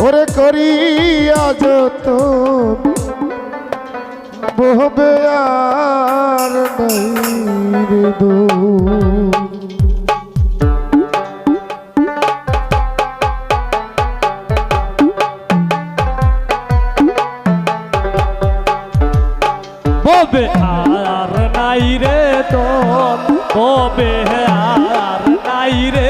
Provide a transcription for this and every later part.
ওরে করিয়া যত বহবে আর নাই ববে আর নাই রে তো ববে আর নাই রে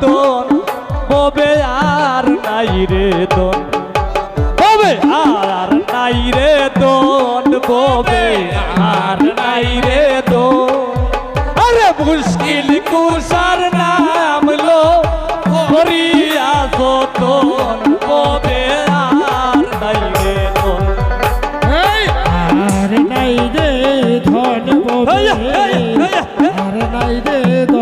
দন কবে আর নাই রে দন। কবে আর নাই রে দন কবে আর নাই রে দন। আরে মুশকিল কুসার নাম লো করিয়া দন কবে আর নাই রে দন। আর নাই রে ধন কবে আর নাই রে দন।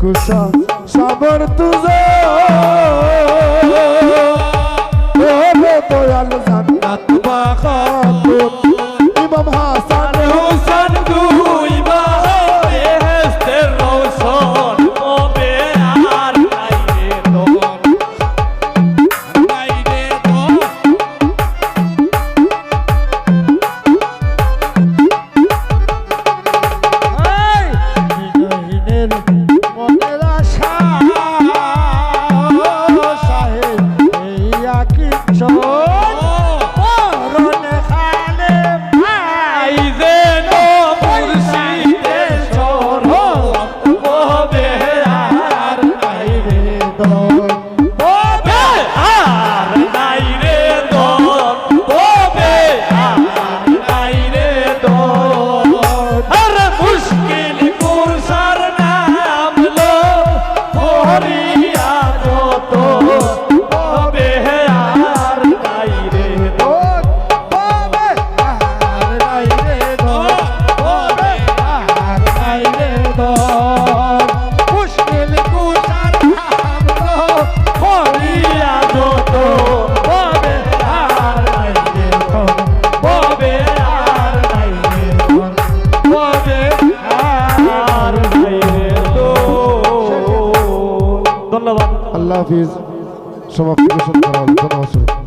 কুসা সাবর তুস হাফিজ সমাপ্তি করা